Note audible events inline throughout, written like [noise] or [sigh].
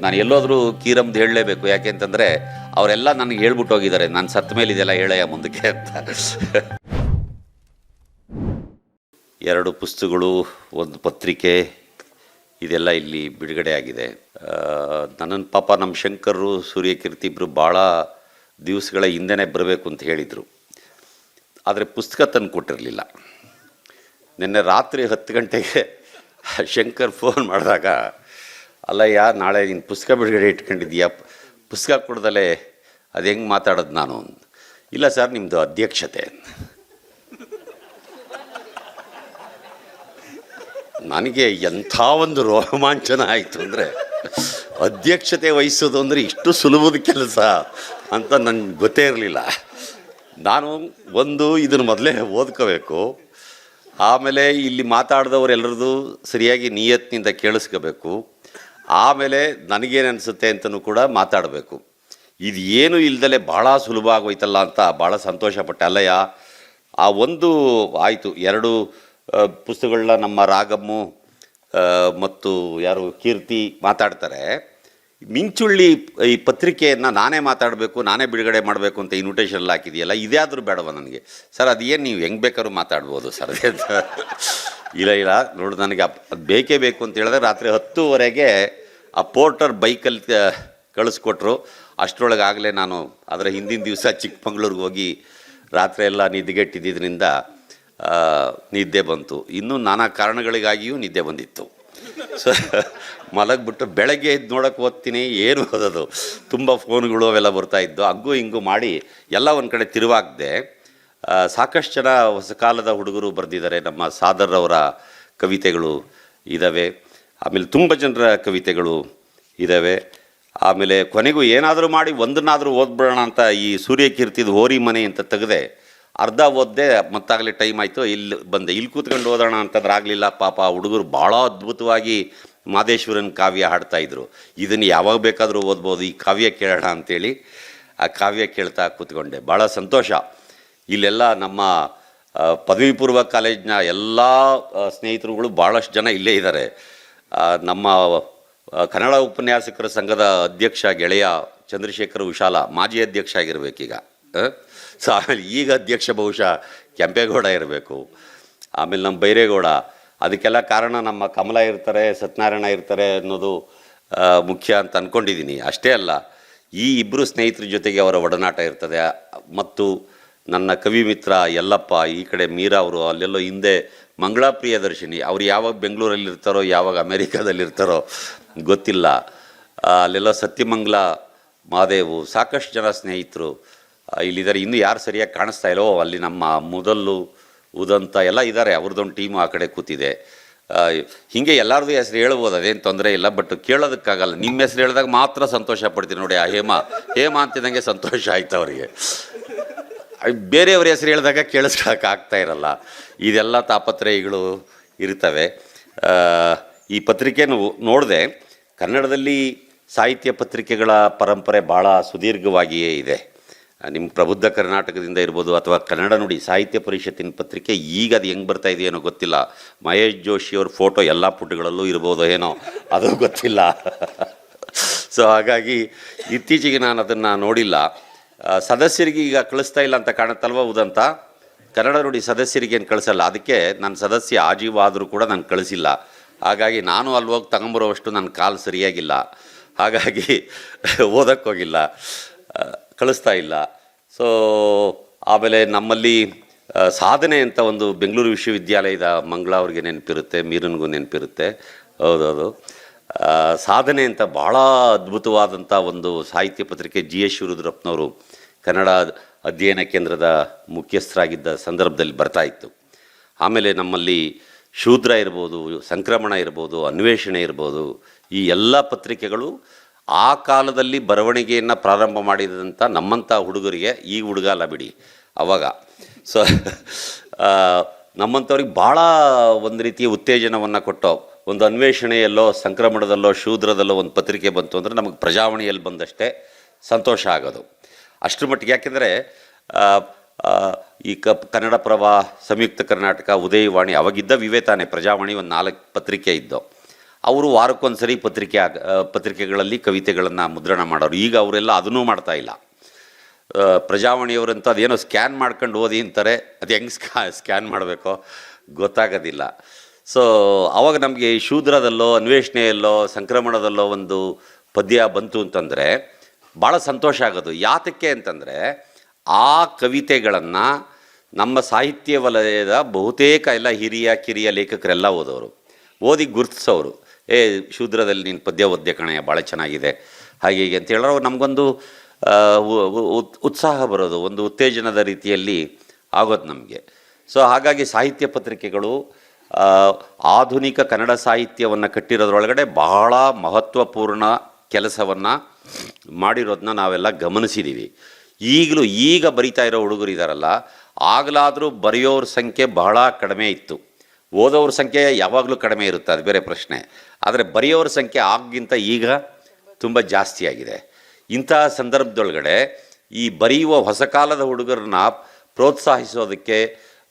ನಾನು ಎಲ್ಲೋದ್ರೂ ಕೀರಮ್ದು ಹೇಳಲೇಬೇಕು. ಯಾಕೆ ಅಂತಂದ್ರೆ, ಅವರೆಲ್ಲ ನನಗೆ ಹೇಳ್ಬಿಟ್ಟು ಹೋಗಿದ್ದಾರೆ. ನಾನು ಸತ್ತ ಮೇಲೆ ಇದೆಲ್ಲ ಹೇಳಯ್ಯ ಮುಂದಕ್ಕೆ ಅಂತ. ಎರಡು ಪುಸ್ತಕಗಳು, ಒಂದು ಪತ್ರಿಕೆ, ಇದೆಲ್ಲ ಇಲ್ಲಿ ಬಿಡುಗಡೆ ಆಗಿದೆ. ನನ್ನ ಪಾಪ ನಮ್ಮ ಶಂಕರರು, ಸೂರ್ಯಕೀರ್ತಿ ಇಬ್ಬರು ಭಾಳ ದಿವಸಗಳ ಹಿಂದೆನೇ ಬರಬೇಕು ಅಂತ ಹೇಳಿದರು. ಆದರೆ ಪುಸ್ತಕ ತಂದು ಕೊಟ್ಟಿರಲಿಲ್ಲ. ನಿನ್ನೆ ರಾತ್ರಿ ಹತ್ತು ಗಂಟೆಗೆ ಶಂಕರ್ ಫೋನ್ ಮಾಡಿದಾಗ ಅಲ್ಲಯ್ಯ ನಾಳೆ ನೀನು ಪುಸ್ತಕ ಬಿಡುಗಡೆ ಇಟ್ಕೊಂಡಿದ್ದೀಯ? ಪುಸ್ತಕ ಕೊಡ್ದಲೇ ಅದು ಹೆಂಗೆ ಮಾತಾಡೋದು ನಾನು ಇಲ್ಲ ಸರ್ ನಿಮ್ಮದು ಅಧ್ಯಕ್ಷತೆ ನನಗೆ ಎಂಥ ಒಂದು ರೋಮಾಂಚನ ಆಯಿತು ಅಂದರೆ ಅಧ್ಯಕ್ಷತೆ ವಹಿಸೋದು ಅಂದರೆ ಇಷ್ಟು ಸುಲಭದ ಕೆಲಸ ಅಂತ ನನಗೆ ಗೊತ್ತೇ ಇರಲಿಲ್ಲ. ನಾನು ಒಂದು ಇದನ್ನು ಮೊದಲೇ ಓದ್ಕೋಬೇಕು. ಆಮೇಲೆ ಇಲ್ಲಿ ಮಾತಾಡಿದವರೆಲ್ಲರದು ಸರಿಯಾಗಿ ನಿಯತ್ತಿನಿಂದ ಕೇಳಿಸ್ಕೋಬೇಕು. ಆಮೇಲೆ ನನಗೇನು ಅನಿಸುತ್ತೆ ಅಂತಲೂ ಕೂಡ ಮಾತಾಡಬೇಕು. ಇದು ಏನು ಇಲ್ದಲೆ ಭಾಳ ಸುಲಭ ಆಗೋಯ್ತಲ್ಲ ಅಂತ ಭಾಳ ಸಂತೋಷಪಟ್ಟೆ. ಅಲ್ಲಯ್ಯ, ಆ ಒಂದು ಆಯಿತು, ಎರಡು ಪುಸ್ತಕಗಳನ್ನ ನಮ್ಮ ರಾಗಮ್ಮು ಮತ್ತು ಯಾರು ಕೀರ್ತಿ ಮಾತಾಡ್ತಾರೆ. ಮಿಂಚುಳ್ಳಿ ಈ ಪತ್ರಿಕೆಯನ್ನು ನಾನೇ ಮಾತಾಡಬೇಕು, ನಾನೇ ಬಿಡುಗಡೆ ಮಾಡಬೇಕು ಅಂತ ಇನ್ವಿಟೇಷನ್ ಹಾಕಿದೆಯಲ್ಲ, ಇದ್ಯಾದರೂ ಬೇಡವ ನನಗೆ? ಸರ್ ಅದೇನು ನೀವು ಹೆಂಗೆ ಬೇಕಾದ್ರೂ ಮಾತಾಡ್ಬೋದು ಸರ್ ಅದೇ ಇಲ್ಲ ಇಲ್ಲ, ನೋಡು, ನನಗೆ ಅದು ಬೇಕೇ ಬೇಕು ಅಂತ ಹೇಳಿದ್ರೆ ರಾತ್ರಿ ಹತ್ತುವರೆಗೆ ಆ ಪೋರ್ಟರ್ ಬೈಕಲ್ಲಿ ಕಳಿಸ್ಕೊಟ್ರು. ಅಷ್ಟರೊಳಗೆ ಆಗಲೇ ನಾನು ಅದರ ಹಿಂದಿನ ದಿವಸ ಚಿಕ್ಕಮಂಗ್ಳೂರಿಗೆ ಹೋಗಿ ರಾತ್ರಿ ಎಲ್ಲ ನಿದ್ದೆಗೆಟ್ಟಿದ್ದರಿಂದ ನಿದ್ದೆ ಬಂತು. ಇನ್ನೂ ನಾನಾ ಕಾರಣಗಳಿಗಾಗಿಯೂ ನಿದ್ದೆ ಬಂದಿತ್ತು. ಸೊ [laughs] ಮಲಗಿಬಿಟ್ಟು ಬೆಳಗ್ಗೆ ಎದ್ದು ನೋಡೋಕೆ ಓದ್ತೀನಿ, ಏನು ಓದೋದು? ತುಂಬ ಫೋನ್ಗಳು ಅವೆಲ್ಲ ಬರ್ತಾ ಇದ್ದು ಹಂಗೂ ಹಿಂಗೂ ಮಾಡಿ ಎಲ್ಲ ಒಂದು ಕಡೆ ತಿರುವಾಗದೆ. ಸಾಕಷ್ಟು ಜನ ಹೊಸ ಕಾಲದ ಹುಡುಗರು ಬರೆದಿದ್ದಾರೆ, ನಮ್ಮ ಸಾದರ್ರವರ ಕವಿತೆಗಳು ಇದ್ದಾವೆ ಆಮೇಲೆ ತುಂಬ ಜನರ ಕವಿತೆಗಳು ಇದ್ದಾವೆ ಆಮೇಲೆ ಕೊನೆಗೂ ಏನಾದರೂ ಮಾಡಿ ಒಂದನ್ನಾದರೂ ಓದ್ಬಿಡೋಣ ಅಂತ ಈ ಸೂರ್ಯಕೀರ್ತಿದು ಹೋರಿ ಮನೆ ಅಂತ ತೆಗೆದೆ ಅರ್ಧ ಓದ್ದೆ ಮತ್ತಾಗಲಿ ಟೈಮ್ ಆಯಿತು. ಇಲ್ಲಿ ಬಂದೆ. ಇಲ್ಲಿ ಕೂತ್ಕೊಂಡು ಓದೋಣ ಅಂತಂದ್ರೆ ಆಗಲಿಲ್ಲ. ಪಾಪ ಹುಡುಗರು ಭಾಳ ಅದ್ಭುತವಾಗಿ ಮಾದೇಶ್ವರನ ಕಾವ್ಯ ಹಾಡ್ತಾ ಇದ್ರು. ಇದನ್ನು ಯಾವಾಗ ಬೇಕಾದರೂ ಓದ್ಬೋದು. ಈ ಕಾವ್ಯ ಕೇಳೋಣ ಅಂತೇಳಿ ಆ ಕಾವ್ಯ ಕೇಳ್ತಾ ಕೂತ್ಕೊಂಡೆ. ಭಾಳ ಸಂತೋಷ. ಇಲ್ಲೆಲ್ಲ ನಮ್ಮ ಪದವಿ ಪೂರ್ವ ಕಾಲೇಜಿನ ಎಲ್ಲ ಸ್ನೇಹಿತರುಗಳು ಭಾಳಷ್ಟು ಜನ ಇಲ್ಲೇ ಇದ್ದಾರೆ ನಮ್ಮ ಕನ್ನಡ ಉಪನ್ಯಾಸಕರ ಸಂಘದ ಅಧ್ಯಕ್ಷ ಗೆಳೆಯ ಚಂದ್ರಶೇಖರ್ ವಿಶಾಲ ಮಾಜಿ ಅಧ್ಯಕ್ಷ ಆಗಿರಬೇಕೀಗ? ಸೊ ಆಮೇಲೆ ಈಗ ಅಧ್ಯಕ್ಷ ಬಹುಶಃ ಕೆಂಪೇಗೌಡ ಇರಬೇಕು. ಆಮೇಲೆ ನಮ್ಮ ಬೈರೇಗೌಡ, ಅದಕ್ಕೆಲ್ಲ ಕಾರಣ ನಮ್ಮ ಕಮಲ ಇರ್ತಾರೆ, ಸತ್ಯನಾರಾಯಣ ಇರ್ತಾರೆ ಅನ್ನೋದು ಮುಖ್ಯ ಅಂತ ಅಂದ್ಕೊಂಡಿದ್ದೀನಿ ಅಷ್ಟೇ ಅಲ್ಲ, ಈ ಇಬ್ಬರು ಸ್ನೇಹಿತರ ಜೊತೆಗೆ ಅವರ ಒಡನಾಟ ಇರ್ತದೆ. ಮತ್ತು ನನ್ನ ಕವಿ ಮಿತ್ರ ಯಲ್ಲಪ್ಪ, ಈ ಕಡೆ ಮೀರಾ ಅವರು, ಅಲ್ಲೆಲ್ಲೋ ಹಿಂದೆ ಮಂಗಳಾ ಪ್ರಿಯದರ್ಶಿನಿ ಅವ್ರು ಯಾವಾಗ ಬೆಂಗಳೂರಲ್ಲಿ ಇರ್ತಾರೋ, ಯಾವಾಗ ಅಮೇರಿಕಾದಲ್ಲಿ ಇರ್ತಾರೋ, ಗೊತ್ತಿಲ್ಲ. ಅಲ್ಲೆಲ್ಲೋ ಸತ್ಯಮಂಗ್ಲ, ಮಾದೇವು, ಸಾಕಷ್ಟು ಜನ ಸ್ನೇಹಿತರು. ಇಲ್ಲಿದ್ದಾರೆ. ಇನ್ನೂ ಯಾರು ಸರಿಯಾಗಿ ಕಾಣಿಸ್ತಾ ಇಲ್ಲೋ ಅಲ್ಲಿ ನಮ್ಮ ಮೊದಲು ಉದಂತ ಎಲ್ಲ ಇದ್ದಾರೆ. ಅವ್ರದ್ದೊಂದು ಟೀಮು ಆ ಕಡೆ ಕೂತಿದೆ. ಹೀಗೆ ಎಲ್ಲರದು ಹೆಸರು ಹೇಳ್ಬೋದು, ಅದೇನು ತೊಂದರೆ ಇಲ್ಲ ಬಟ್ ಕೇಳೋದಕ್ಕಾಗಲ್ಲ. ನಿಮ್ಮ ಹೆಸರು ಹೇಳಿದಾಗ ಮಾತ್ರ ಸಂತೋಷ ಪಡ್ತೀನಿ ನೋಡಿ ಆ ಹೇಮ. ಹೇಮ ಅಂತಿದ್ದಂಗೆ ಸಂತೋಷ ಆಯ್ತು ಅವರಿಗೆ. ಬೇರೆಯವ್ರ ಹೆಸರು ಹೇಳಿದಾಗ ಕೇಳಿಸ್ಕೊಳಕ್ಕೆ ಆಗ್ತಾ ಇರಲ್ಲ. ಇದೆಲ್ಲ ತಾಪತ್ರಯಗಳು ಇರ್ತವೆ. ಈ ಪತ್ರಿಕೆ ನೋಡಿದೆ, ಕನ್ನಡದಲ್ಲಿ ಸಾಹಿತ್ಯ ಪತ್ರಿಕೆಗಳ ಪರಂಪರೆ ಭಾಳ ಸುದೀರ್ಘವಾಗಿಯೇ ಇದೆ. ನಿಮ್ಮ ಪ್ರಬುದ್ಧ ಕರ್ನಾಟಕದಿಂದ ಇರ್ಬೋದು ಅಥವಾ ಕನ್ನಡ ನುಡಿ ಸಾಹಿತ್ಯ ಪರಿಷತ್ತಿನ ಪತ್ರಿಕೆ, ಈಗ ಅದು ಹೆಂಗೆ ಬರ್ತಾ ಇದೆಯೇನೋ ಗೊತ್ತಿಲ್ಲ. ಮಹೇಶ್ ಜೋಶಿಯವ್ರ ಫೋಟೋ ಎಲ್ಲ ಪುಟಗಳಲ್ಲೂ ಇರ್ಬೋದು ಏನೋ, ಅದು ಗೊತ್ತಿಲ್ಲ. ಸೊ ಹಾಗಾಗಿ ಇತ್ತೀಚೆಗೆ ನಾನು ಅದನ್ನು ನೋಡಿಲ್ಲ. ಸದಸ್ಯರಿಗೆ ಈಗ ಕಳಿಸ್ತಾ ಇಲ್ಲ ಅಂತ ಕಾಣುತ್ತಲ್ವ ಉದಂತ? ಕನ್ನಡ ನುಡಿ ಸದಸ್ಯರಿಗೆ ಏನು ಕಳಿಸಲ್ಲ. ಅದಕ್ಕೆ ನನ್ನ ಸದಸ್ಯ ಆಜೀವ ಆದರೂ ಕೂಡ ನಾನು ಕಳಿಸಿಲ್ಲ. ಹಾಗಾಗಿ ನಾನು ಅಲ್ಲಿ ಹೋಗಿ ತಗೊಂಬರೋವಷ್ಟು ನನ್ನ ಕಾಲು ಸರಿಯಾಗಿಲ್ಲ. ಹಾಗಾಗಿ ಓದಕ್ಕೋಗಿಲ್ಲ. ಕಳಿಸ್ತಾ ಇಲ್ಲ. ಸೊ ಆಮೇಲೆ ನಮ್ಮಲ್ಲಿ ಸಾಧನೆ ಅಂತ ಒಂದು ಬೆಂಗಳೂರು ವಿಶ್ವವಿದ್ಯಾಲಯದ ಮಂಗಳ ಅವ್ರಿಗೆ ನೆನಪಿರುತ್ತೆ, ಮೀರನ್ಗೂ ನೆನಪಿರುತ್ತೆ. ಹೌದೌದು. ಸಾಧನೆ ಅಂತ ಭಾಳ ಅದ್ಭುತವಾದಂಥ ಒಂದು ಸಾಹಿತ್ಯ ಪತ್ರಿಕೆ ಜಿ ಎಸ್ ಶಿವರುದ್ರಪ್ಪನವರು ಕನ್ನಡ ಅಧ್ಯಯನ ಕೇಂದ್ರದ ಮುಖ್ಯಸ್ಥರಾಗಿದ್ದ ಸಂದರ್ಭದಲ್ಲಿ ಬರ್ತಾ ಇತ್ತು. ಆಮೇಲೆ ನಮ್ಮಲ್ಲಿ ಶೂದ್ರ ಇರ್ಬೋದು, ಸಂಕ್ರಮಣ ಇರ್ಬೋದು, ಅನ್ವೇಷಣೆ ಇರ್ಬೋದು, ಈ ಎಲ್ಲ ಪತ್ರಿಕೆಗಳು ಆ ಕಾಲದಲ್ಲಿ ಬರವಣಿಗೆಯನ್ನು ಪ್ರಾರಂಭ ಮಾಡಿದಂಥ ನಮ್ಮಂಥ ಹುಡುಗರಿಗೆ ಈ ಹುಡುಗ ಅಲ್ಲ ಬಿಡಿ. ಅವಾಗ. ಸೊ ನಮ್ಮಂಥವ್ರಿಗೆ ಭಾಳ ಒಂದು ರೀತಿಯ ಉತ್ತೇಜನವನ್ನು ಕೊಟ್ಟು, ಒಂದು ಅನ್ವೇಷಣೆಯಲ್ಲೋ, ಸಂಕ್ರಮಣದಲ್ಲೋ, ಶೂದ್ರದಲ್ಲೋ ಒಂದು ಪತ್ರಿಕೆ ಬಂತು ಅಂದರೆ ನಮಗೆ ಪ್ರಜಾವಾಣಿಯಲ್ಲಿ ಬಂದಷ್ಟೇ ಸಂತೋಷ ಆಗೋದು. ಅಷ್ಟರ ಮಟ್ಟಿಗೆ ಯಾಕೆಂದರೆ ಈ ಕನ್ನಡ ಪ್ರಭ, ಸಂಯುಕ್ತ ಕರ್ನಾಟಕ, ಉದಯವಾಣಿ, ಅವಾಗಿದ್ದ ವಿವೇತಾನೆ ಪ್ರಜಾವಾಣಿ ಒಂದು ನಾಲ್ಕು ಪತ್ರಿಕೆ ಇದ್ದು. ಅವರು ವಾರಕ್ಕೊಂದ್ಸರಿ ಪತ್ರಿಕೆ ಆಗ ಪತ್ರಿಕೆಗಳಲ್ಲಿ ಕವಿತೆಗಳನ್ನು ಮುದ್ರಣ ಮಾಡೋರು. ಈಗ ಅವರೆಲ್ಲ ಅದನ್ನೂ ಮಾಡ್ತಾ ಇಲ್ಲ. ಪ್ರಜಾವಾಣಿಯವರಂತ ಅದೇನೋ ಸ್ಕ್ಯಾನ್ ಮಾಡ್ಕೊಂಡು ಓದಿ ಅಂತಾರೆ. ಅದು ಹೆಂಗೆ ಸ್ಕ್ಯಾ ಸ್ಕ್ಯಾನ್ ಮಾಡಬೇಕೋ ಗೊತ್ತಾಗೋದಿಲ್ಲ. ಸೊ ಅವಾಗ ನಮಗೆ ಶೂದ್ರದಲ್ಲೋ, ಅನ್ವೇಷಣೆಯಲ್ಲೋ, ಸಂಕ್ರಮಣದಲ್ಲೋ ಒಂದು ಪದ್ಯ ಬಂತು ಅಂತಂದರೆ ಭಾಳ ಸಂತೋಷ ಆಗೋದು. ಯಾತಕ್ಕೆ ಅಂತಂದರೆ ಆ ಕವಿತೆಗಳನ್ನು ನಮ್ಮ ಸಾಹಿತ್ಯ ವಲಯದ ಬಹುತೇಕ ಎಲ್ಲ ಹಿರಿಯ ಕಿರಿಯ ಲೇಖಕರೆಲ್ಲ ಓದೋರು. ಓದಿ ಗುರುತಿಸೋರು. ಏ, ಶೂದ್ರದಲ್ಲಿ ನೀನು ಪದ್ಯ ಒದ್ಯ ಕಣೆ, ಭಾಳ ಚೆನ್ನಾಗಿದೆ. ಹಾಗೆ ಹೀಗೆ ಅಂತ ಹೇಳಿದ್ರೆ ನಮಗೊಂದು ಉತ್ಸಾಹ ಬರೋದು, ಒಂದು ಉತ್ತೇಜನದ ರೀತಿಯಲ್ಲಿ ಆಗೋದು ನಮಗೆ. ಸೊ, ಹಾಗಾಗಿ ಸಾಹಿತ್ಯ ಪತ್ರಿಕೆಗಳು ಆಧುನಿಕ ಕನ್ನಡ ಸಾಹಿತ್ಯವನ್ನು ಕಟ್ಟಿರೋದ್ರೊಳಗಡೆ ಬಹಳ ಮಹತ್ವಪೂರ್ಣ ಕೆಲಸವನ್ನು ಮಾಡಿರೋದನ್ನ ನಾವೆಲ್ಲ ಗಮನಿಸಿದ್ದೀವಿ ಈಗಲೂ ಈಗ ಬರಿತಾ ಇರೋ ಹುಡುಗರು ಇದ್ದಾರಲ್ಲ ಆಗಲಾದರೂ ಬರೆಯೋರ ಸಂಖ್ಯೆ ಬಹಳ ಕಡಿಮೆ ಇತ್ತು. ಓದೋರ ಸಂಖ್ಯೆ ಯಾವಾಗಲೂ ಕಡಿಮೆ ಇರುತ್ತೆ, ಅದು ಬೇರೆ ಪ್ರಶ್ನೆ. ಆದರೆ ಬರೆಯೋರ ಸಂಖ್ಯೆ ಆಗಿಂತ ಈಗ ತುಂಬ ಜಾಸ್ತಿ ಆಗಿದೆ. ಇಂತಹ ಸಂದರ್ಭದೊಳಗಡೆ ಈ ಬರೆಯುವ ಹೊಸ ಕಾಲದ ಹುಡುಗರನ್ನ ಪ್ರೋತ್ಸಾಹಿಸೋದಕ್ಕೆ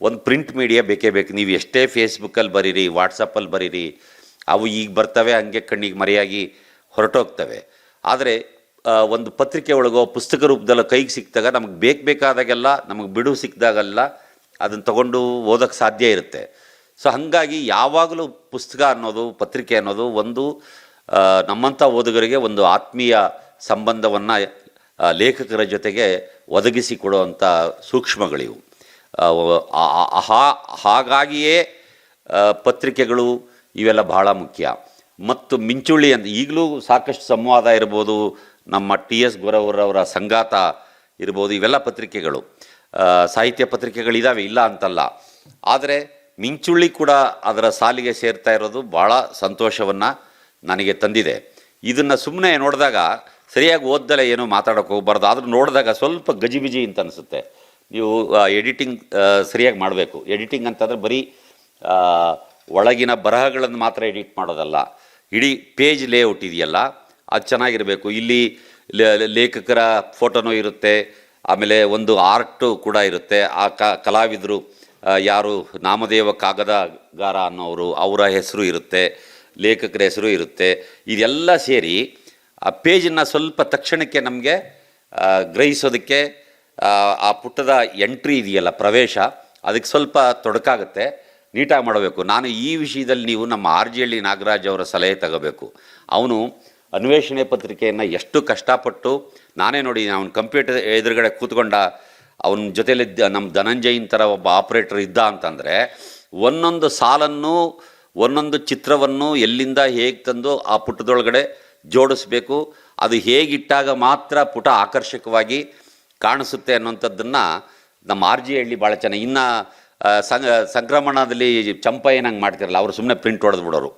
ಒಂದು ಪ್ರಿಂಟ್ ಮೀಡಿಯಾ ಬೇಕೇ ಬೇಕು. ನೀವು ಎಷ್ಟೇ ಫೇಸ್ಬುಕ್ಕಲ್ಲಿ ಬರೀರಿ, ವಾಟ್ಸಪ್ಪಲ್ಲಿ ಬರೀರಿ, ಅವು ಈಗ ಬರ್ತವೆ, ಹಂಗೆ ಕಣ್ಣಿಗೆ ಮರೆಯಾಗಿ ಹೊರಟೋಗ್ತವೆ. ಆದರೆ ಒಂದು ಪತ್ರಿಕೆ ಒಳಗೋ, ಪುಸ್ತಕ ರೂಪದಲ್ಲೋ ಕೈಗೆ ಸಿಕ್ಕಿದಾಗ ನಮಗೆ ಬೇಕು ಬೇಕಾದಾಗೆಲ್ಲ, ನಮಗೆ ಬಿಡು ಸಿಕ್ಕಿದಾಗೆಲ್ಲ ಅದನ್ನು ತಗೊಂಡು ಓದೋಕ್ಕೆ ಸಾಧ್ಯ ಇರುತ್ತೆ. ಸೊ ಹಾಗಾಗಿ ಯಾವಾಗಲೂ ಪುಸ್ತಕ ಅನ್ನೋದು, ಪತ್ರಿಕೆ ಅನ್ನೋದು ಒಂದು ನಮ್ಮಂಥ ಓದುಗರಿಗೆ ಒಂದು ಆತ್ಮೀಯ ಸಂಬಂಧವನ್ನು ಲೇಖಕರ ಜೊತೆಗೆ ಒದಗಿಸಿಕೊಡುವಂಥ ಸೂಕ್ಷ್ಮಗಳಿವು. ಹಾ- ಹಾಗಾಗಿಯೇ ಪತ್ರಿಕೆಗಳು ಇವೆಲ್ಲ ಬಹಳ ಮುಖ್ಯ. ಮತ್ತು ಮಿಂಚುಳ್ಳಿ ಅಂತ, ಈಗಲೂ ಸಾಕಷ್ಟು ಸಂವಾದ ಇರ್ಬೋದು, ನಮ್ಮ ಟಿ ಎಸ್ ಗೊರವರವರ ಸಂಗಾತ ಇರ್ಬೋದು, ಇವೆಲ್ಲ ಪತ್ರಿಕೆಗಳು. ಸಾಹಿತ್ಯ ಪತ್ರಿಕೆಗಳಿದ್ದಾವೆ ಇಲ್ಲ ಅಂತಲ್ಲ. ಆದರೆ ಮಿಂಚುಳ್ಳಿ ಕೂಡ ಅದರ ಸಾಲಿಗೆ ಸೇರ್ತಾ ಇರೋದು ಭಾಳ ಸಂತೋಷವನ್ನು ನನಗೆ ತಂದಿದೆ. ಇದನ್ನು ಸುಮ್ಮನೆ ನೋಡಿದಾಗ ಸರಿಯಾಗಿ ಓದ್ದಲೇ ಏನೂ ಮಾತಾಡೋಕೆ ಹೋಗ್ಬಾರ್ದು. ಆದರೂ ನೋಡಿದಾಗ ಸ್ವಲ್ಪ ಗಜಿಬಿಜಿ ಅಂತ ಅನಿಸುತ್ತೆ. ನೀವು ಎಡಿಟಿಂಗ್ ಸರಿಯಾಗಿ ಮಾಡಬೇಕು. ಎಡಿಟಿಂಗ್ ಅಂತಂದರೆ ಬರೀ ಒಳಗಿನ ಬರಹಗಳನ್ನು ಮಾತ್ರ ಎಡಿಟ್ ಮಾಡೋದಲ್ಲ. ಇಡೀ ಪೇಜ್ ಲೇಔಟ್ ಇದೆಯಲ್ಲ, ಅದು ಚೆನ್ನಾಗಿರಬೇಕು. ಇಲ್ಲಿ ಲೇಖಕರ ಫೋಟೋನೂ ಇರುತ್ತೆ. ಆಮೇಲೆ ಒಂದು ಆರ್ಟು ಕೂಡ ಇರುತ್ತೆ. ಆ ಕಲಾವಿದರು ಯಾರು ನಾಮದೇವ ಕಾಗದಗಾರ ಅನ್ನೋರು ಅವರ ಹೆಸರು ಇರುತ್ತೆ ಲೇಖಕರ ಹೆಸರು ಇರುತ್ತೆ ಇದೆಲ್ಲ ಸೇರಿ ಆ ಪೇಜನ್ನು ಸ್ವಲ್ಪ ತಕ್ಷಣಕ್ಕೆ ನಮಗೆ ಗ್ರಹಿಸೋದಕ್ಕೆ ಆ, ಪುಟ್ಟದ ಎಂಟ್ರಿ ಇದೆಯಲ್ಲ ಪ್ರವೇಶ ಅದಕ್ಕೆ ಸ್ವಲ್ಪ ತೊಡಕಾಗುತ್ತೆ ನೀಟಾಗಿ ಮಾಡಬೇಕು. ನಾನು ಈ ವಿಷಯದಲ್ಲಿ ನೀವು ನಮ್ಮ ಆರ್ ಜಿ ಹಳ್ಳಿ ನಾಗರಾಜ್ ಅವರ ಸಲಹೆ ತಗೋಬೇಕು. ಅವನು ಅನ್ವೇಷಣೆ ಪತ್ರಿಕೆಯನ್ನು ಎಷ್ಟು ಕಷ್ಟಪಟ್ಟು ನಾನೇ ನೋಡಿ ಅವನು ಕಂಪ್ಯೂಟರ್ ಎದುರುಗಡೆ ಕೂತ್ಕೊಂಡ ಅವನ ಜೊತೆಯಲ್ಲಿ ನಮ್ಮ ಧನಂಜಯನ್ ಥರ ಒಬ್ಬ ಆಪ್ರೇಟರ್ ಇದ್ದ ಅಂತಂದರೆ, ಒಂದೊಂದು ಸಾಲನ್ನು, ಒಂದೊಂದು ಚಿತ್ರವನ್ನು ಎಲ್ಲಿಂದ ಹೇಗೆ ತಂದು ಆ ಪುಟದೊಳಗಡೆ ಜೋಡಿಸ್ಬೇಕು, ಅದು ಹೇಗಿಟ್ಟಾಗ ಮಾತ್ರ ಪುಟ ಆಕರ್ಷಕವಾಗಿ ಕಾಣಿಸುತ್ತೆ ಅನ್ನೋಂಥದ್ದನ್ನು ನಮ್ಮ ಆರ್ ಜಿ ಹಳ್ಳಿ ಭಾಳ ಚೆನ್ನಾಗಿ ಇನ್ನು ಸಂಕ್ರಮಣದಲ್ಲಿ ಚಂಪ ಏನಂಗೆ ಮಾಡ್ತಿರಲ್ಲ, ಅವರು ಸುಮ್ಮನೆ ಪ್ರಿಂಟ್ ಹೊಡೆದು ಬಿಡೋರು.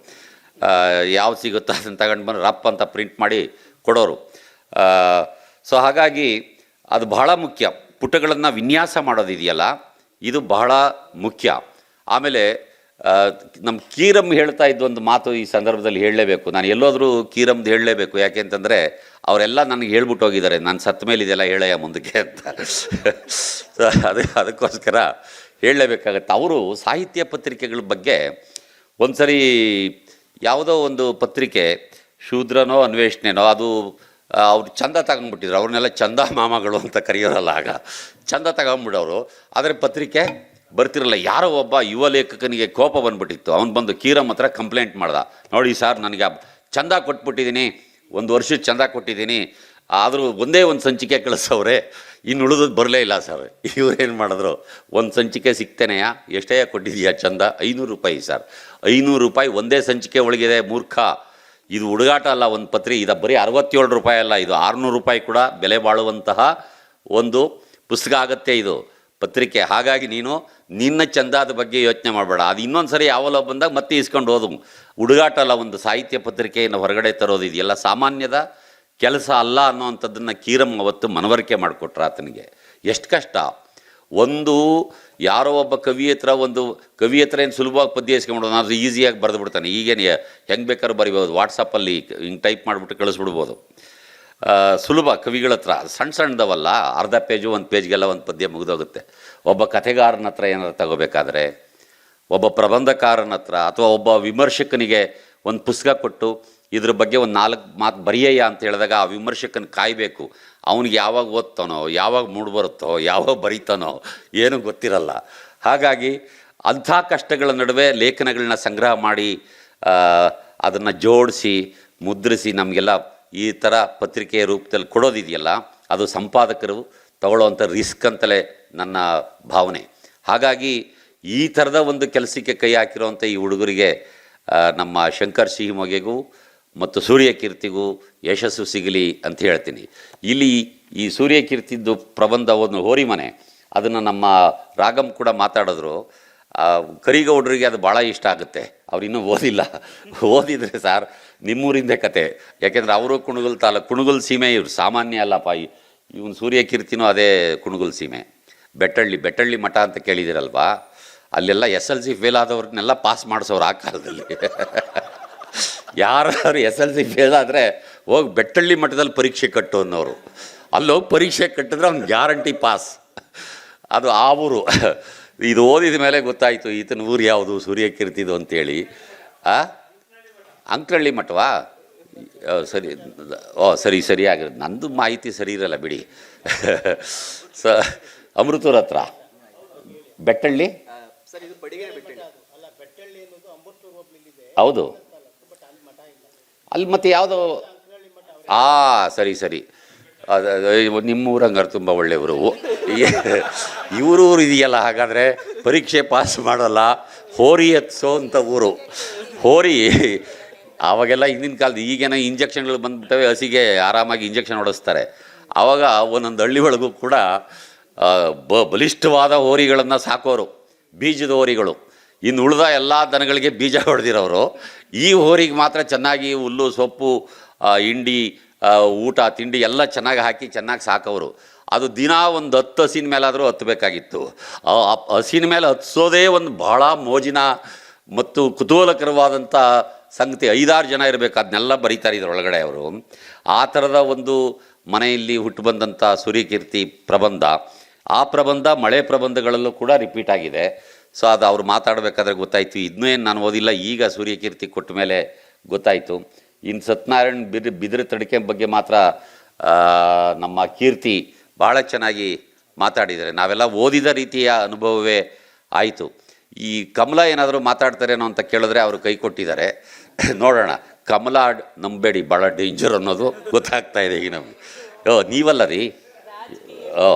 ಯಾವ್ದು ಸಿಗುತ್ತೋ ಅದನ್ನು ತಗೊಂಡು ಬಂದು ರಪ್ ಅಂತ ಪ್ರಿಂಟ್ ಮಾಡಿ ಕೊಡೋರು. ಸೊ ಹಾಗಾಗಿ ಅದು ಬಹಳ ಮುಖ್ಯ. ಪುಟಗಳನ್ನು ವಿನ್ಯಾಸ ಮಾಡೋದಿದೆಯಲ್ಲ, ಇದು ಬಹಳ ಮುಖ್ಯ. ಆಮೇಲೆ ನಮ್ಮ ಕೀರಮ್ ಹೇಳ್ತಾ ಇದ್ದ ಒಂದು ಮಾತು ಈ ಸಂದರ್ಭದಲ್ಲಿ ಹೇಳಲೇಬೇಕು. ನಾನು ಎಲ್ಲೋದ್ರೂ ಕೀರಮ್ದು ಹೇಳಲೇಬೇಕು. ಯಾಕೆ ಅಂತಂದರೆ, ಅವರೆಲ್ಲ ನನಗೆ ಹೇಳ್ಬಿಟ್ಟು ಹೋಗಿದ್ದಾರೆ. ನಾನು ಸತ್ತ ಮೇಲೆ ಇದೆಲ್ಲ ಹೇಳಯ್ಯ ಮುಂದಕ್ಕೆ ಅಂತ. ಅದೇ, ಅದಕ್ಕೋಸ್ಕರ ಹೇಳಲೇಬೇಕಾಗತ್ತೆ. ಅವರು ಸಾಹಿತ್ಯ ಪತ್ರಿಕೆಗಳ ಬಗ್ಗೆ ಒಂದು ಸರಿ ಯಾವುದೋ ಒಂದು ಪತ್ರಿಕೆ, ಶೂದ್ರನೋ, ಅನ್ವೇಷಣೆನೋ, ಅದು ಅವ್ರು ಚಂದ ತಗೊಂಡ್ಬಿಟ್ಟಿದ್ರು. ಅವ್ರನ್ನೆಲ್ಲ ಚಂದ ಮಾಮಗಳು ಅಂತ ಕರೆಯೋರಲ್ಲ ಆಗ. ಚಂದ ತಗೊಂಬಿಡೋರು ಆದರೆ ಪತ್ರಿಕೆ ಬರ್ತಿರಲ್ಲ. ಯಾರೋ ಒಬ್ಬ ಯುವ ಲೇಖಕನಿಗೆ ಕೋಪ ಬಂದ್ಬಿಟ್ಟಿತ್ತು. ಅವ್ನು ಬಂದು ಕೀರಮ್ ಹತ್ರ ಕಂಪ್ಲೇಂಟ್ ಮಾಡ್ದ. ನೋಡಿ ಸರ್, ನನಗೆ ಚಂದ ಕೊಟ್ಬಿಟ್ಟಿದ್ದೀನಿ ಒಂದು ವರ್ಷದ ಚಂದ ಕೊಟ್ಟಿದ್ದೀನಿ ಆದರೂ ಒಂದೇ ಒಂದು ಸಂಚಿಕೆ ಕಳಿಸೋರೆ ಇನ್ನು ಉಳಿದದ್ದು ಬರಲೇ ಇಲ್ಲ ಸರ್. ಇವ್ರೇನು ಮಾಡಿದ್ರು? ಒಂದು ಸಂಚಿಕೆ ಸಿಗ್ತೇನೆಯಾ? ಎಷ್ಟೇ ಕೊಟ್ಟಿದೀಯಾ ಚಂದ? ಐನೂರು ರೂಪಾಯಿ ಸರ್. ಐನೂರು ರೂಪಾಯಿ ಒಂದೇ ಸಂಚಿಕೆ ಒಳಗಿದೆ, ಮೂರ್ಖ. ಇದು ಹುಡುಗಾಟ ಅಲ್ಲ, ಒಂದು ಪತ್ರಿ, ಇದು ಬರೀ ಅರವತ್ತೇಳು ರೂಪಾಯಿ ಅಲ್ಲ, ಇದು ಆರುನೂರು ರೂಪಾಯಿ ಕೂಡ ಬೆಲೆ ಬಾಳುವಂತಹ ಒಂದು ಪುಸ್ತಕ ಆಗತ್ತೆ ಇದು ಪತ್ರಿಕೆ. ಹಾಗಾಗಿ ನೀನು ನಿನ್ನ ಚಂದಾದ ಬಗ್ಗೆ ಯೋಚನೆ ಮಾಡಬೇಡ. ಅದು ಇನ್ನೊಂದು ಸರಿ ಯಾವಲ್ಲ ಬಂದಾಗ ಮತ್ತೆ ಇಸ್ಕೊಂಡು ಓದು ಹುಡುಗಾಟ ಅಲ್ಲ, ಒಂದು ಸಾಹಿತ್ಯ ಪತ್ರಿಕೆಯನ್ನು ಹೊರಗಡೆ ತರೋದು ಇದೆಲ್ಲ ಸಾಮಾನ್ಯದ ಕೆಲಸ ಅಲ್ಲ ಅನ್ನೋವಂಥದ್ದನ್ನು ಕೀರಮ್ ಅವತ್ತು ಮನವರಿಕೆ ಮಾಡಿಕೊಟ್ರ ಆತನಿಗೆ. ಎಷ್ಟು ಕಷ್ಟ. ಒಂದು ಯಾರೋ ಒಬ್ಬ ಕವಿ ಹತ್ರ ಒಂದು ಕವಿ ಹತ್ರ ಏನು ಸುಲಭವಾಗಿ ಪದ್ಯ ಇಸ್ಕೊಂಬಿಡೋದು ನಾನು ಈಸಿಯಾಗಿ ಬರೆದು ಬಿಡ್ತಾನೆ. ಈಗೇನು ಹೆಂಗೆ ಬೇಕಾದ್ರೂ ಬರಿಬೋದು. ವಾಟ್ಸಪ್ಪಲ್ಲಿ ಹಿಂಗೆ ಟೈಪ್ ಮಾಡಿಬಿಟ್ಟು ಕಳಿಸ್ಬಿಡ್ಬೋದು. ಸುಲಭ ಕವಿಗಳ ಹತ್ರ. ಸಣ್ಣ ಸಣ್ಣದವಲ್ಲ, ಅರ್ಧ ಪೇಜು, ಒಂದು ಪೇಜ್ಗೆಲ್ಲ ಒಂದು ಪದ್ಯ ಮುಗಿದೋಗುತ್ತೆ. ಒಬ್ಬ ಕಥೆಗಾರನ ಹತ್ರ ಏನಾದ್ರು ತಗೋಬೇಕಾದ್ರೆ, ಒಬ್ಬ ಪ್ರಬಂಧಕಾರನ ಹತ್ರ ಅಥವಾ ಒಬ್ಬ ವಿಮರ್ಶಕನಿಗೆ ಒಂದು ಪುಸ್ತಕ ಕೊಟ್ಟು ಇದ್ರ ಬಗ್ಗೆ ಒಂದು ನಾಲ್ಕು ಮಾತು ಬರೆಯಯ್ಯ ಅಂತ ಹೇಳಿದಾಗ ಆ ವಿಮರ್ಶಕನ ಕಾಯಬೇಕು. ಅವನಿಗೆ ಯಾವಾಗ ಓದ್ತಾನೋ, ಯಾವಾಗ ಮೂಡ್ ಬರುತ್ತೋ, ಯಾವಾಗ ಬರೀತಾನೋ ಏನೂ ಗೊತ್ತಿರಲ್ಲ. ಹಾಗಾಗಿ ಅಂಥ ಕಷ್ಟಗಳ ನಡುವೆ ಲೇಖನಗಳನ್ನ ಸಂಗ್ರಹ ಮಾಡಿ ಅದನ್ನು ಜೋಡಿಸಿ, ಮುದ್ರಿಸಿ ನಮಗೆಲ್ಲ ಈ ಥರ ಪತ್ರಿಕೆಯ ರೂಪದಲ್ಲಿ ಕೊಡೋದಿದೆಯಲ್ಲ, ಅದು ಸಂಪಾದಕರು ತಗೊಳ್ಳೋವಂಥ ರಿಸ್ಕ್ ಅಂತಲೇ ನನ್ನ ಭಾವನೆ. ಹಾಗಾಗಿ ಈ ಥರದ ಒಂದು ಕೆಲಸಕ್ಕೆ ಕೈ ಹಾಕಿರೋವಂಥ ಈ ಹುಡುಗರಿಗೆ ನಮ್ಮ ಶಂಕರ್ ಸಿಹಿಮೊಗೆಗೂ ಮತ್ತು ಸೂರ್ಯಕೀರ್ತಿಗೂ ಯಶಸ್ಸು ಸಿಗಲಿ ಅಂತ ಹೇಳ್ತೀನಿ. ಇಲ್ಲಿ ಈ ಸೂರ್ಯಕೀರ್ತಿದ್ದು ಪ್ರಬಂಧ ಒಂದು ಹೋರಿಮನೆ. ಅದನ್ನು ನಮ್ಮ ರಾಗಮ್ ಕೂಡ ಮಾತಾಡಿದ್ರು. ಕರಿಗೌಡ್ರಿಗೆ ಕರಿಗೌಡರಿಗೆ ಅದು ಭಾಳ ಇಷ್ಟ ಆಗುತ್ತೆ. ಅವ್ರು ಇನ್ನೂ ಓದಿಲ್ಲ. ಓದಿದರೆ ಸರ್ ನಿಮ್ಮೂರಿಂದೇ ಕತೆ. ಯಾಕೆಂದ್ರೆ ಅವರು ಕುಣಗುಲ್ ತಾಲ ಕುಣಗುಲ್ ಸೀಮೆ ಇವರು. ಸಾಮಾನ್ಯ ಅಲ್ಲಪ್ಪ ಇವನು ಸೂರ್ಯಕೀರ್ತಿನೂ ಅದೇ ಕುಣಗುಲ್ ಸೀಮೆ. ಬೆಟ್ಟಳ್ಳಿ ಬೆಟ್ಟಳ್ಳಿ ಮಠ ಅಂತ ಕೇಳಿದಿರಲ್ವಾ? ಅಲ್ಲೆಲ್ಲ ಎಸ್ ಎಲ್ ಸಿ ಫೇಲ್ ಆದವ್ರನ್ನೆಲ್ಲ ಪಾಸ್ ಮಾಡಿಸೋರು ಆ ಕಾಲದಲ್ಲಿ. ಯಾರು ಎಸ್ ಎಲ್ ಸಿ ಫೇಲ್ ಆದರೆ ಹೋಗಿ ಬೆಟ್ಟಳ್ಳಿ ಮಠದಲ್ಲಿ ಪರೀಕ್ಷೆ ಕಟ್ಟು ಅನ್ನೋರು. ಅಲ್ಲೋಗಿ ಪರೀಕ್ಷೆ ಕಟ್ಟಿದ್ರೆ ಅವ್ನು ಗ್ಯಾರಂಟಿ ಪಾಸ್ ಅದು ಆ ಊರು. ಇದು ಓದಿದ ಮೇಲೆ ಗೊತ್ತಾಯಿತು ಈತನ ಊರು ಯಾವುದು ಸೂರ್ಯಕೀರ್ತಿದು ಅಂತೇಳಿ. ಆ? ಮಠವಾ? ಸರಿ ಓ ಸರಿ ಸರಿ ಆಗಿರೋದು. ನಂದು ಮಾಹಿತಿ ಸರಿ ಇರಲ್ಲ ಬಿಡಿ. ಸ ಅಮೃತೂರ್ ಹತ್ರ. ಬೆಟ್ಟಳ್ಳಿ. ಹೌದು. ಅಲ್ಲಿ ಮತ್ತೆ ಯಾವುದು ಆ, ಸರಿ ಸರಿ. ಅದು ಅದು ನಿಮ್ಮ ಊರು ಹಂಗಾರೆ ತುಂಬ ಒಳ್ಳೆಯವರು. ಇವರು ಊರು ಇದೆಯಲ್ಲ, ಹಾಗಾದರೆ ಪರೀಕ್ಷೆ ಪಾಸ್ ಮಾಡಲ್ಲ, ಹೋರಿ ಎತ್ಸೋ ಅಂತ ಊರು. ಹೋರಿ, ಆವಾಗೆಲ್ಲ ಹಿಂದಿನ ಕಾಲದ ಈಗೇನೋ ಇಂಜೆಕ್ಷನ್ಗಳು ಬಂದ್ಬಿಟ್ಟವೆ, ಹಸಿಗೆ ಆರಾಮಾಗಿ ಇಂಜೆಕ್ಷನ್ ಹೊಡೆಸ್ತಾರೆ. ಆವಾಗ ಒಂದೊಂದು ಹಳ್ಳಿ ಒಳಗೂ ಕೂಡ ಬ ಬಲಿಷ್ಠವಾದ ಹೋರಿಗಳನ್ನು ಸಾಕೋರು, ಬೀಜದ ಹೋರಿಗಳು. ಇನ್ನು ಉಳಿದ ಎಲ್ಲ ದನಗಳಿಗೆ ಬೀಜ ಹೊಡೆದಿರೋರು, ಈ ಹೋರಿಗೆ ಮಾತ್ರ ಚೆನ್ನಾಗಿ ಹುಲ್ಲು, ಸೊಪ್ಪು ಹಿಂಡಿ ಊಟ, ತಿಂಡಿ ಎಲ್ಲ ಚೆನ್ನಾಗಿ ಹಾಕಿ ಚೆನ್ನಾಗಿ ಸಾಕವರು. ಅದು ದಿನ ಒಂದು ಹತ್ತು ಹಸಿನ ಮೇಲಾದರೂ ಹತ್ತಬೇಕಾಗಿತ್ತು ಹಸಿನ ಮೇಲೆ ಹತ್ಸೋದೇ ಒಂದು ಭಾಳ ಮೋಜಿನ ಮತ್ತು ಕುತೂಹಲಕರವಾದಂಥ ಸಂಗತಿ. ಐದಾರು ಜನ ಇರಬೇಕು ಅದನ್ನೆಲ್ಲ ಬರೀತಾರೆ ಇದರೊಳಗಡೆ ಅವರು. ಆ ಥರದ ಒಂದು ಮನೆಯಲ್ಲಿ ಹುಟ್ಟು ಬಂದಂಥ ಸೂರ್ಯಕೀರ್ತಿ ಪ್ರಬಂಧ. ಆ ಪ್ರಬಂಧ ಮಳೆ ಪ್ರಬಂಧಗಳಲ್ಲೂ ಕೂಡ ರಿಪೀಟ್ ಆಗಿದೆ. ಸೊ ಅದು ಅವ್ರು ಮಾತಾಡಬೇಕಾದ್ರೆ ಗೊತ್ತಾಯಿತು. ಇದನ್ನೂ ಏನು ನಾನು ಓದಿಲ್ಲ, ಈಗ ಸೂರ್ಯಕೀರ್ತಿ ಕೊಟ್ಟ ಮೇಲೆ ಗೊತ್ತಾಯಿತು. ಇನ್ನು ಸತ್ಯನಾರಾಯಣ ಬಿದ್ರ ಬಿದಿರು ತಡಿಕೆ ಬಗ್ಗೆ ಮಾತ್ರ ನಮ್ಮ ಕೀರ್ತಿ ಭಾಳ ಚೆನ್ನಾಗಿ ಮಾತಾಡಿದ್ದಾರೆ. ನಾವೆಲ್ಲ ಓದಿದ ರೀತಿಯ ಅನುಭವವೇ ಆಯಿತು. ಈ ಕಮಲ ಏನಾದರೂ ಮಾತಾಡ್ತಾರೇನೋ ಅಂತ ಕೇಳಿದ್ರೆ ಅವರು ಕೈ ಕೊಟ್ಟಿದ್ದಾರೆ. ನೋಡೋಣ. ಕಮಲ ನಂಬೇಡಿ ಭಾಳ ಡೇಂಜರ್ ಅನ್ನೋದು ಗೊತ್ತಾಗ್ತಾ ಇದೆ ಈಗ ನಮಗೆ. ಓ, ನೀವಲ್ಲ ರೀ? ಓ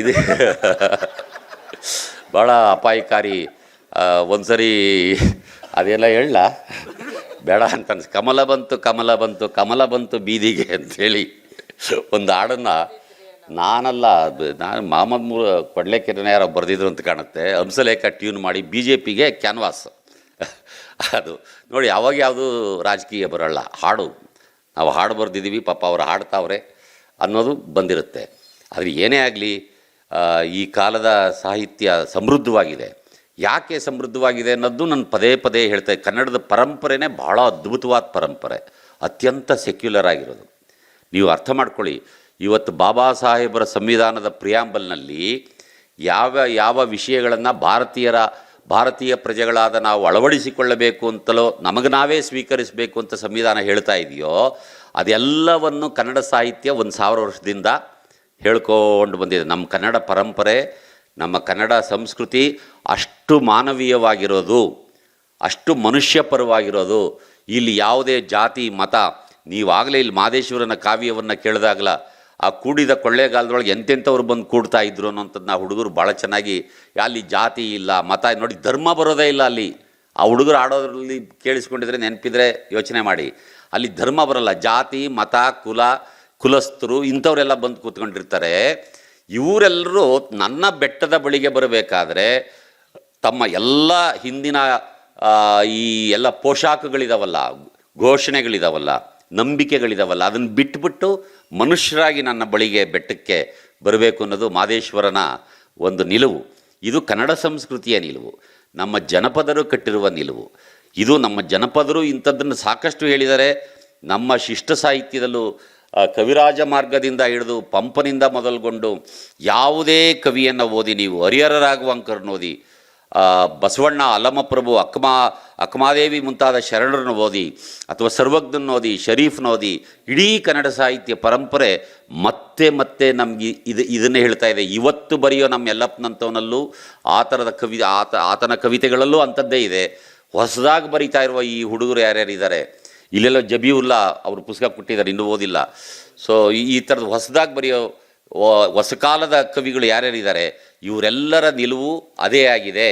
ಇದು ಭಾಳ ಅಪಾಯಕಾರಿ ಒಂದು ಒಂದ್ಸರಿ ಅದೆಲ್ಲ ಹೇಳಲ್ಲ. ಬೇಡ ಅಂತ ಕಮಲ ಬಂತು ಕಮಲ ಬಂತು ಕಮಲ ಬಂತು ಬೀದಿಗೆ ಅಂಥೇಳಿ ಒಂದು ಹಾಡನ್ನು ನಾನಲ್ಲ ನಾನು ಮಹಮ್ಮದ್ ಮೂ ಕೊಡ್ಲೇಕೆರೆನ ಯಾರೋ ಬರೆದಿದ್ರು ಅಂತ ಕಾಣುತ್ತೆ. ಹಂಸಲೇಖ ಟ್ಯೂನ್ ಮಾಡಿ ಬಿ ಜೆ ಪಿಗೆ ಕ್ಯಾನ್ವಾಸ್. ಅದು ನೋಡಿ ಯಾವಾಗ ಯಾವುದು ರಾಜಕೀಯ ಬರೋಲ್ಲ. ಹಾಡು, ನಾವು ಹಾಡು ಬರೆದಿದ್ದೀವಿ, ಪಾಪ ಅವ್ರು ಹಾಡ್ತಾವ್ರೆ ಅನ್ನೋದು ಬಂದಿರುತ್ತೆ. ಆದರೆ ಏನೇ ಆಗಲಿ ಈ ಕಾಲದ ಸಾಹಿತ್ಯ ಸಮೃದ್ಧವಾಗಿದೆ. ಯಾಕೆ ಸಮೃದ್ಧವಾಗಿದೆ ಅನ್ನೋದು ನಾನು ಪದೇ ಪದೇ ಹೇಳ್ತಾ ಕನ್ನಡದ ಪರಂಪರೆನೇ ಭಾಳ ಅದ್ಭುತವಾದ ಪರಂಪರೆ. ಅತ್ಯಂತ ಸೆಕ್ಯುಲರ್ ಆಗಿರೋದು. ನೀವು ಅರ್ಥ ಮಾಡ್ಕೊಳ್ಳಿ, ಇವತ್ತು ಬಾಬಾ ಸಾಹೇಬರ ಸಂವಿಧಾನದ ಪ್ರಿಯಾಂಬಲ್ನಲ್ಲಿ ಯಾವ ಯಾವ ವಿಷಯಗಳನ್ನು ಭಾರತೀಯರ, ಭಾರತೀಯ ಪ್ರಜೆಗಳಾದ ನಾವು ಅಳವಡಿಸಿಕೊಳ್ಳಬೇಕು ಅಂತಲೋ, ನಮಗೆ ನಾವೇ ಸ್ವೀಕರಿಸಬೇಕು ಅಂತ ಸಂವಿಧಾನ ಹೇಳ್ತಾ ಇದೆಯೋ, ಅದೆಲ್ಲವನ್ನು ಕನ್ನಡ ಸಾಹಿತ್ಯ ಒಂದು ಸಾವಿರ ವರ್ಷದಿಂದ ಹೇಳ್ಕೊಂಡು ಬಂದಿದೆ. ನಮ್ಮ ಕನ್ನಡ ಪರಂಪರೆ, ನಮ್ಮ ಕನ್ನಡ ಸಂಸ್ಕೃತಿ ಅಷ್ಟು ಮಾನವೀಯವಾಗಿರೋದು, ಅಷ್ಟು ಮನುಷ್ಯಪರವಾಗಿರೋದು. ಇಲ್ಲಿ ಯಾವುದೇ ಜಾತಿ, ಮತ, ನೀವಾಗಲೇ ಇಲ್ಲಿ ಮಾದೇಶ್ವರನ ಕಾವ್ಯವನ್ನು ಕೇಳಿದಾಗಲ ಆ ಕೂಡಿದ ಕೊಳ್ಳೇಗಾಲದೊಳಗೆ ಎಂತೆಂಥವ್ರು ಬಂದು ಕೂಡ್ತಾ ಇದ್ರು ಅನ್ನೋಂಥದ್ದು ನಾವು ಹುಡುಗರು ಭಾಳ ಚೆನ್ನಾಗಿ ಅಲ್ಲಿ ಜಾತಿ ಇಲ್ಲ, ಮತ ನೋಡಿ ಧರ್ಮ ಬರೋದೇ ಇಲ್ಲ ಅಲ್ಲಿ. ಆ ಹುಡುಗರು ಆಡೋದ್ರಲ್ಲಿ ಕೇಳಿಸ್ಕೊಂಡಿದ್ರೆ ನೆನಪಿದ್ರೆ ಯೋಚನೆ ಮಾಡಿ. ಅಲ್ಲಿ ಧರ್ಮ ಬರಲ್ಲ. ಜಾತಿ, ಮತ, ಕುಲ ಕುಲಸ್ಥರು ಇಂಥವರೆಲ್ಲ ಬಂದು ಕೂತ್ಕೊಂಡಿರ್ತಾರೆ. ಇವರೆಲ್ಲರೂ ನನ್ನ ಬೆಟ್ಟದ ಬಳಿಗೆ ಬರಬೇಕಾದ್ರೆ ತಮ್ಮ ಎಲ್ಲ ಹಿಂದಿನ ಈ ಎಲ್ಲ ಪೋಷಾಕಗಳಿದಾವಲ್ಲ, ಘೋಷಣೆಗಳಿದಾವಲ್ಲ, ನಂಬಿಕೆಗಳಿದಾವಲ್ಲ, ಅದನ್ನು ಬಿಟ್ಬಿಟ್ಟು ಮನುಷ್ಯರಾಗಿ ನನ್ನ ಬಳಿಗೆ ಬೆಟ್ಟಕ್ಕೆ ಬರಬೇಕು ಅನ್ನೋದು ಮಾದೇಶ್ವರನ ಒಂದು ನಿಲುವು. ಇದು ಕನ್ನಡ ಸಂಸ್ಕೃತಿಯ ನಿಲುವು. ನಮ್ಮ ಜನಪದರು ಕಟ್ಟಿರುವ ನಿಲುವು. ಇದು ನಮ್ಮ ಜನಪದರು ಇಂಥದ್ದನ್ನು ಸಾಕಷ್ಟು ಹೇಳಿದ್ದಾರೆ ನಮ್ಮ ಶಿಷ್ಟ ಸಾಹಿತ್ಯದಲ್ಲೂ ಕವಿರಾಜ ಮಾರ್ಗದಿಂದ ಹಿಡಿದು ಪಂಪನಿಂದ ಮೊದಲುಗೊಂಡು ಯಾವುದೇ ಕವಿಯನ್ನು ಓದಿ ನೀವು ಹರಿಹರ ಓದಿ ಬಸವಣ್ಣ ಅಲಮಪ್ರಭು ಅಕ್ಮಾ, ಅಕ್ಮಾದೇವಿ ಮುಂತಾದ ಶರಣರನ್ನು ಓದಿ, ಅಥವಾ ಸರ್ವಜ್ಞನ್ ಓದಿ, ಶರೀಫ್ನ ಓದಿ, ಇಡೀ ಕನ್ನಡ ಸಾಹಿತ್ಯ ಪರಂಪರೆ ಮತ್ತೆ ಮತ್ತೆ ನಮಗೆ ಇದು, ಇದನ್ನೇ ಹೇಳ್ತಾ ಇದೆ. ಇವತ್ತು ಬರೆಯೋ ನಮ್ಮ ಎಲ್ಲಪ್ಪನಂಥವನಲ್ಲೂ ಆ ಥರದ ಕವಿ, ಆತ, ಆತನ ಕವಿತೆಗಳಲ್ಲೂ ಅಂಥದ್ದೇ ಇದೆ. ಹೊಸದಾಗಿ ಬರಿತಾ ಇರುವ ಈ ಹುಡುಗರು ಯಾರ್ಯಾರಿದ್ದಾರೆ? ಇಲ್ಲೆಲ್ಲ ಜಬೀವುಲ್ಲಾ ಅವರು ಪುಸ್ತಕ ಕೊಟ್ಟಿದ್ದಾರೆ, ಇನ್ನೂ ಓದಿಲ್ಲ. ಸೊ ಈ ಥರದ ಹೊಸದಾಗಿ ಬರೆಯೋ ಹೊಸ ಕಾಲದ ಕವಿಗಳು ಯಾರ್ಯಾರಿದ್ದಾರೆ, ಇವರೆಲ್ಲರ ನಿಲುವು ಅದೇ ಆಗಿದೆ.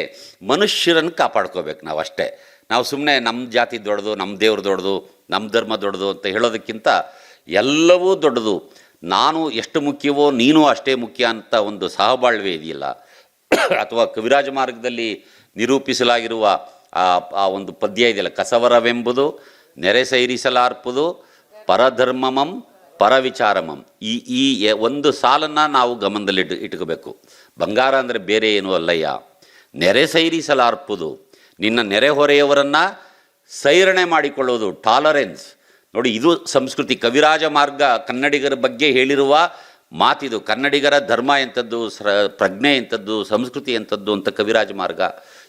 ಮನುಷ್ಯರನ್ನು ಕಾಪಾಡ್ಕೋಬೇಕು ನಾವು ಅಷ್ಟೇ. ನಾವು ಸುಮ್ಮನೆ ನಮ್ಮ ಜಾತಿ ದೊಡ್ಡದು ನಮ್ಮ ದೇವ್ರು ದೊಡ್ಡದು ನಮ್ಮ ಧರ್ಮ ದೊಡ್ಡದು ಅಂತ ಹೇಳೋದಕ್ಕಿಂತ ಎಲ್ಲವೂ ದೊಡ್ಡದು. ನಾನು ಎಷ್ಟು ಮುಖ್ಯವೋ ನೀನು ಅಷ್ಟೇ ಮುಖ್ಯ ಅಂತ ಒಂದು ಸಹಬಾಳ್ವೆ ಇದೆಯಲ್ಲ. ಅಥವಾ ಕವಿರಾಜ ಮಾರ್ಗದಲ್ಲಿ ನಿರೂಪಿಸಲಾಗಿರುವ ಆ ಒಂದು ಪದ್ಯ ಇದೆಯಲ್ಲ, ಕಸವರವೆಂಬುದು ನೆರೆ ಸೈರಿಸಲಾರ್ಪುದು ಪರಧರ್ಮಮಂ, ಪರವಿಚಾರಮಂ. ಈ ಈ ಒಂದು ಸಾಲನ್ನು ನಾವು ಗಮನದಲ್ಲಿ ಇಟ್ಕೋಬೇಕು. ಬಂಗಾರ ಅಂದರೆ ಬೇರೆ ಏನೂ ಅಲ್ಲಯ್ಯ. ನೆರೆ ಸೈರಿಸಲಾರ್ಪುದು. ನಿನ್ನ ನೆರೆಹೊರೆಯವರನ್ನು ಸೈರಣೆ ಮಾಡಿಕೊಳ್ಳೋದು, ಟಾಲರೆನ್ಸ್. ನೋಡಿ, ಇದು ಸಂಸ್ಕೃತಿ ಕವಿರಾಜ ಮಾರ್ಗ, ಕನ್ನಡಿಗರ ಬಗ್ಗೆ ಹೇಳಿರುವ ಮಾತಿದು. ಕನ್ನಡಿಗರ ಧರ್ಮ ಎಂಥದ್ದು, ಸ್ರ, ಪ್ರಜ್ಞೆ ಎಂಥದ್ದು, ಸಂಸ್ಕೃತಿ ಎಂಥದ್ದು ಅಂತ ಕವಿರಾಜ ಮಾರ್ಗ.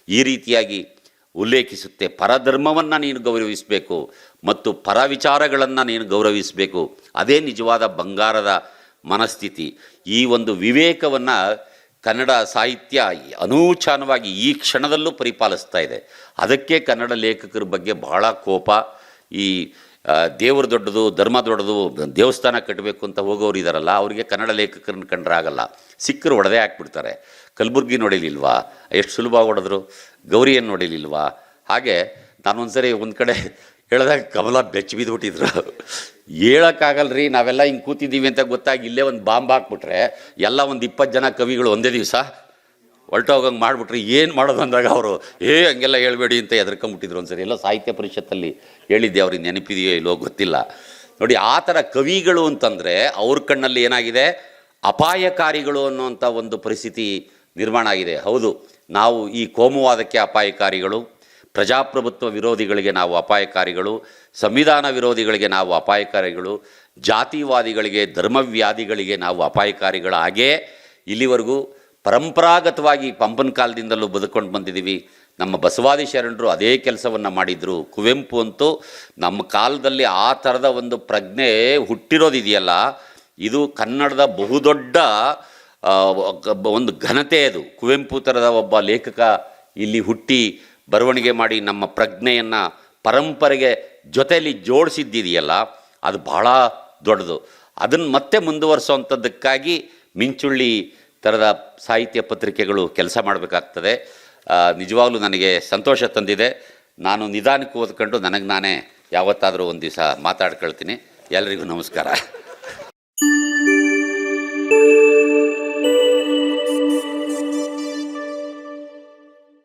ಈ ರೀತಿಯಾಗಿ ಉಲ್ಲೇಖಿಸುತ್ತೆ. ಪರಧರ್ಮವನ್ನು ನೀನು ಗೌರವಿಸಬೇಕು ಮತ್ತು ಪರ ವಿಚಾರಗಳನ್ನು ನೀನು ಗೌರವಿಸಬೇಕು. ಅದೇ ನಿಜವಾದ ಬಂಗಾರದ ಮನಸ್ಥಿತಿ. ಈ ಒಂದು ವಿವೇಕವನ್ನು ಕನ್ನಡ ಸಾಹಿತ್ಯ ಅನೂಚಾನವಾಗಿ ಈ ಕ್ಷಣದಲ್ಲೂ ಪರಿಪಾಲಿಸ್ತಾ ಇದೆ. ಅದಕ್ಕೆ ಕನ್ನಡ ಲೇಖಕರ ಬಗ್ಗೆ ಬಹಳ ಕೋಪ. ಈ ದೇವರು ದೊಡ್ಡದು, ಧರ್ಮ ದೊಡ್ಡದು, ದೇವಸ್ಥಾನ ಕಟ್ಟಬೇಕು ಅಂತ ಹೋಗೋರು ಇದ್ದಾರಲ್ಲ ಅವರಿಗೆ ಕನ್ನಡ ಲೇಖಕರನ್ನು ಕಂಡ್ರೆ ಆಗಲ್ಲ. ಸಿಕ್ಕರು ಒಡೆದೇ ಹಾಕ್ಬಿಡ್ತಾರೆ. ಕಲಬುರ್ಗಿ ನೋಡಿಲಿಲ್ವಾ? ಎಷ್ಟು ಸುಲಭವಾಗಿ ಹೊಡೆದ್ರು? ಗೌರಿಯನ್ನು ನೋಡಿಲಿಲ್ವಾ? ಹಾಗೆ ನಾನೊಂದ್ಸರಿ ಒಂದು ಕಡೆ ಹೇಳಿದಾಗ ಕಮಲ ಬೆಚ್ಚ ಹೇಳೋಕ್ಕಾಗಲ್ಲ ರೀ ನಾವೆಲ್ಲ ಹಿಂಗೆ ಕೂತಿದ್ದೀವಿ ಅಂತ ಗೊತ್ತಾಗಿ ಇಲ್ಲೇ ಒಂದು ಬಾಂಬ್ ಹಾಕ್ಬಿಟ್ರೆ ಎಲ್ಲ ಒಂದು ಇಪ್ಪತ್ತು ಜನ ಕವಿಗಳು ಒಂದೇ ದಿವಸ ಹೊರಟೋಗಂಗೆ ಮಾಡಿಬಿಟ್ರೆ ಏನು ಮಾಡೋದು ಅಂದಾಗ ಅವರು, ಏ, ಹಂಗೆಲ್ಲ ಹೇಳ್ಬೇಡಿ ಅಂತ ಎದ್ರಕೊಂಬಿಟ್ಟಿದ್ರು ಒಂದ್ಸರಿ. ಎಲ್ಲ ಸಾಹಿತ್ಯ ಪರಿಷತ್ತಲ್ಲಿ ಹೇಳಿದ್ದೆ ಅವ್ರಿಗೆ ನೆನಪಿದೆಯೋ ಇಲ್ಲೋ ಗೊತ್ತಿಲ್ಲ. ನೋಡಿ, ಆ ಥರ ಕವಿಗಳು ಅಂತಂದರೆ ಅವ್ರ ಕಣ್ಣಲ್ಲಿ ಏನಾಗಿದೆ? ಅಪಾಯಕಾರಿಗಳು ಅನ್ನುವಂಥ ಒಂದು ಪರಿಸ್ಥಿತಿ ನಿರ್ಮಾಣ ಆಗಿದೆ. ಹೌದು, ನಾವು ಈ ಕೋಮುವಾದಕ್ಕೆ ಅಪಾಯಕಾರಿಗಳು, ಪ್ರಜಾಪ್ರಭುತ್ವ ವಿರೋಧಿಗಳಿಗೆ ನಾವು ಅಪಾಯಕಾರಿಗಳು, ಸಂವಿಧಾನ ವಿರೋಧಿಗಳಿಗೆ ನಾವು ಅಪಾಯಕಾರಿಗಳು, ಜಾತಿವಾದಿಗಳಿಗೆ, ಧರ್ಮವ್ಯಾಧಿಗಳಿಗೆ ನಾವು ಅಪಾಯಕಾರಿಗಳ ಹಾಗೇ ಇಲ್ಲಿವರೆಗೂ ಪರಂಪರಾಗತವಾಗಿ ಪಂಪನ ಕಾಲದಿಂದಲೂ ಬದುಕೊಂಡು ಬಂದಿದ್ದೀವಿ. ನಮ್ಮ ಬಸವಾದಿ ಶರಣರು ಅದೇ ಕೆಲಸವನ್ನು ಮಾಡಿದರು. ಕುವೆಂಪು ಅಂತೂ ನಮ್ಮ ಕಾಲದಲ್ಲಿ ಆ ಥರದ ಒಂದು ಪ್ರಜ್ಞೆ ಹುಟ್ಟಿರೋದಿದೆಯಲ್ಲ. ಇದು ಕನ್ನಡದ ಬಹುದೊಡ್ಡ ಒಂದು ಘನತೆ ಅದು. ಕುವೆಂಪು ಥರದ ಒಬ್ಬ ಲೇಖಕ ಇಲ್ಲಿ ಹುಟ್ಟಿ ಬರವಣಿಗೆ ಮಾಡಿ ನಮ್ಮ ಪ್ರಜ್ಞೆಯನ್ನು ಪರಂಪರೆಗೆ ಜೊತೆಯಲ್ಲಿ ಜೋಡಿಸಿದ್ದಿದೆಯಲ್ಲ, ಅದು ಬಹಳ ದೊಡ್ಡದು. ಅದನ್ನು ಮತ್ತೆ ಮುಂದುವರಿಸುವಂಥದ್ದಕ್ಕಾಗಿ ಮಿಂಚುಳ್ಳಿ ಥರದ ಸಾಹಿತ್ಯ ಪತ್ರಿಕೆಗಳು ಕೆಲಸ ಮಾಡಬೇಕಾಗ್ತದೆ. ನಿಜವಾಗ್ಲೂ ನನಗೆ ಸಂತೋಷ ತಂದಿದೆ. ನಾನು ನಿಧಾನಕ್ಕೆ ಓದ್ಕೊಂಡು ನನಗೆ ನಾನೇ ಯಾವತ್ತಾದರೂ ಒಂದು ದಿವಸ ಮಾತಾಡ್ಕೊಳ್ತೀನಿ. ಎಲ್ರಿಗೂ ನಮಸ್ಕಾರ.